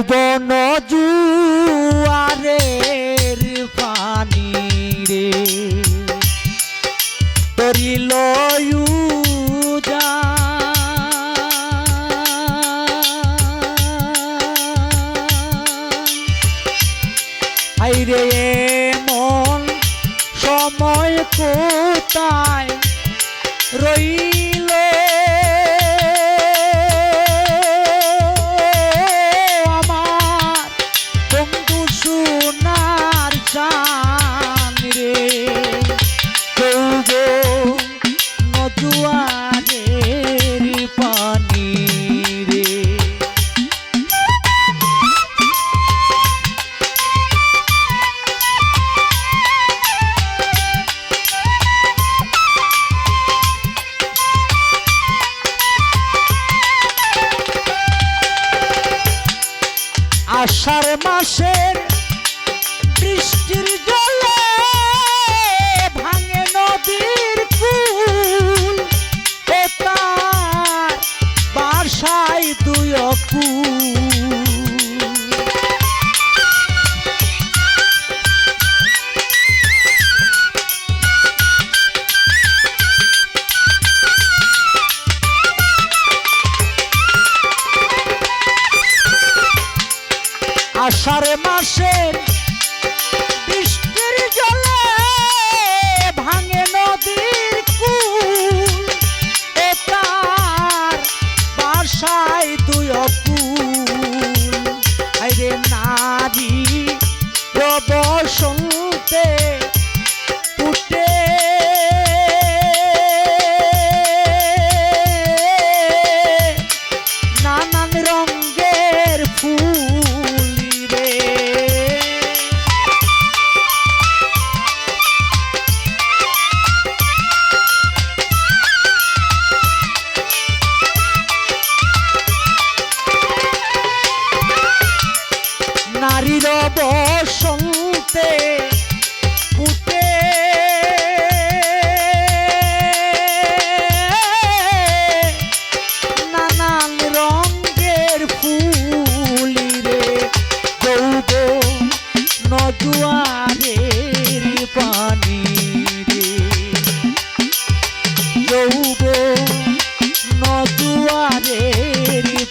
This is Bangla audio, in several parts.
যৌবন জুয়ারের পানি রে। তরি লয়ু যা। আইরে মন সময় কোথায় রই আষাঢ় মাসের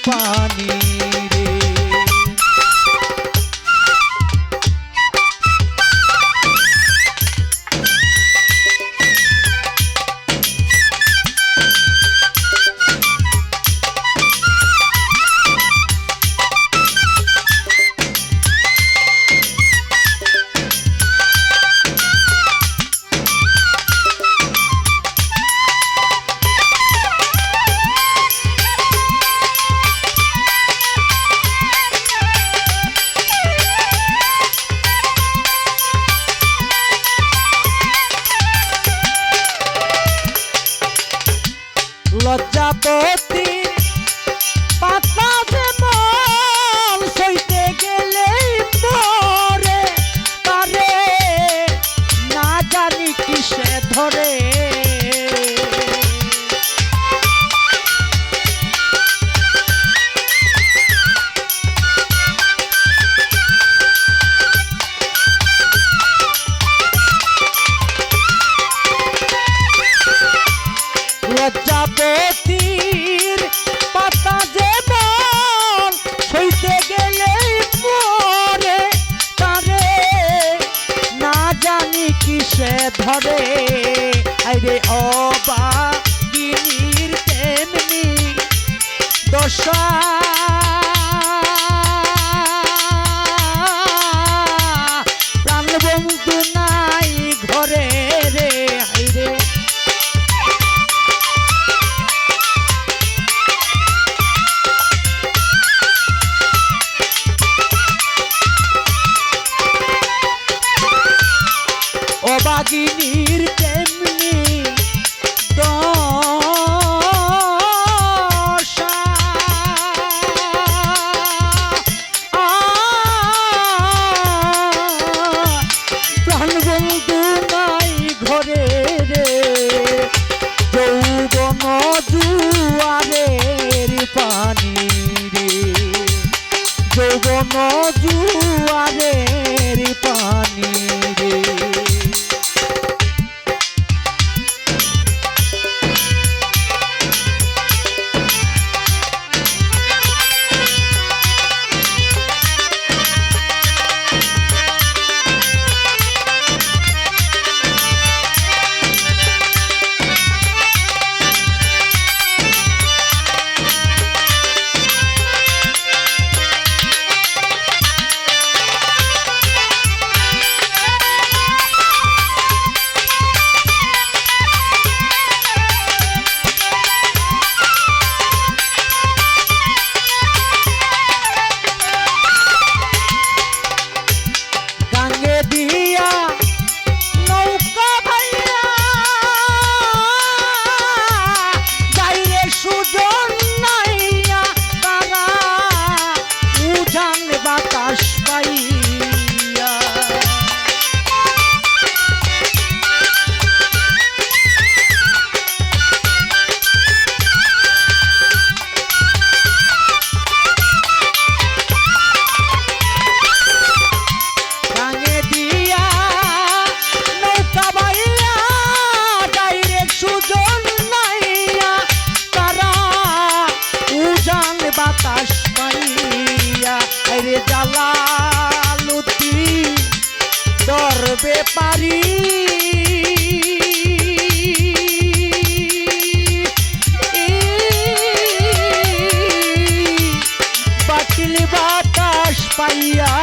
पा লজ্জা পেত হবে। আইরে অবা গিনির তেমনি দশা। Bahia.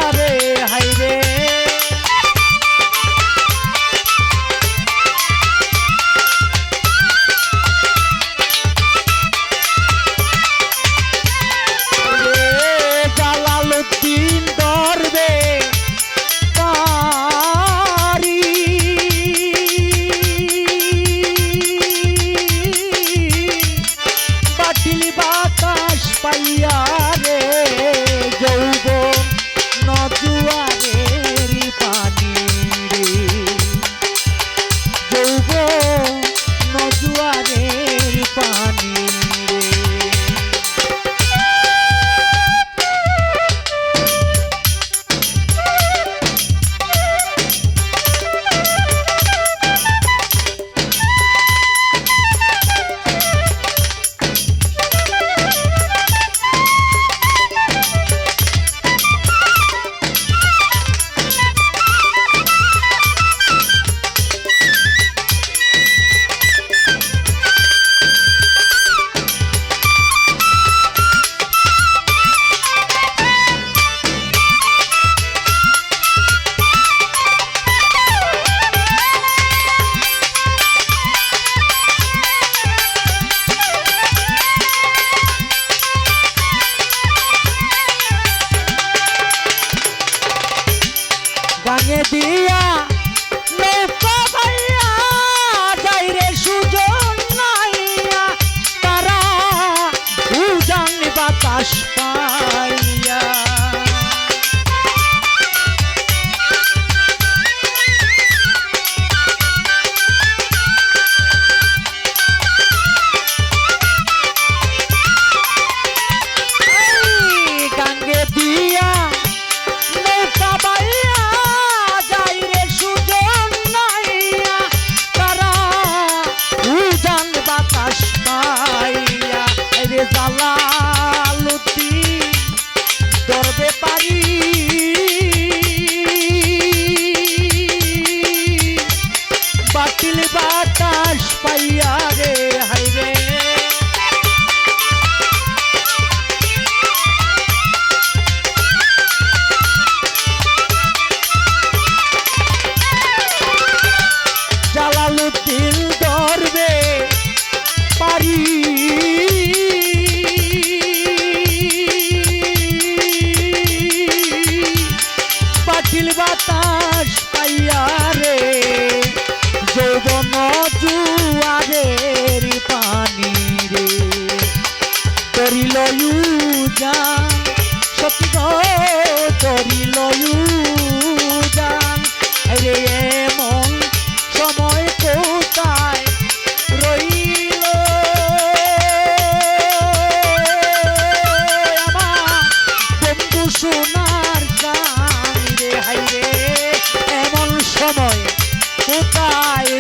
আপিল বাতাস পাইয়া রে হাইরে জালালুদ্দিন ধরবে পারি লয়ুজা সতী তরি লয়ুজান রে সময় কোথায় রইল? আমার বন্ধু সোনার গান সময় কোথায়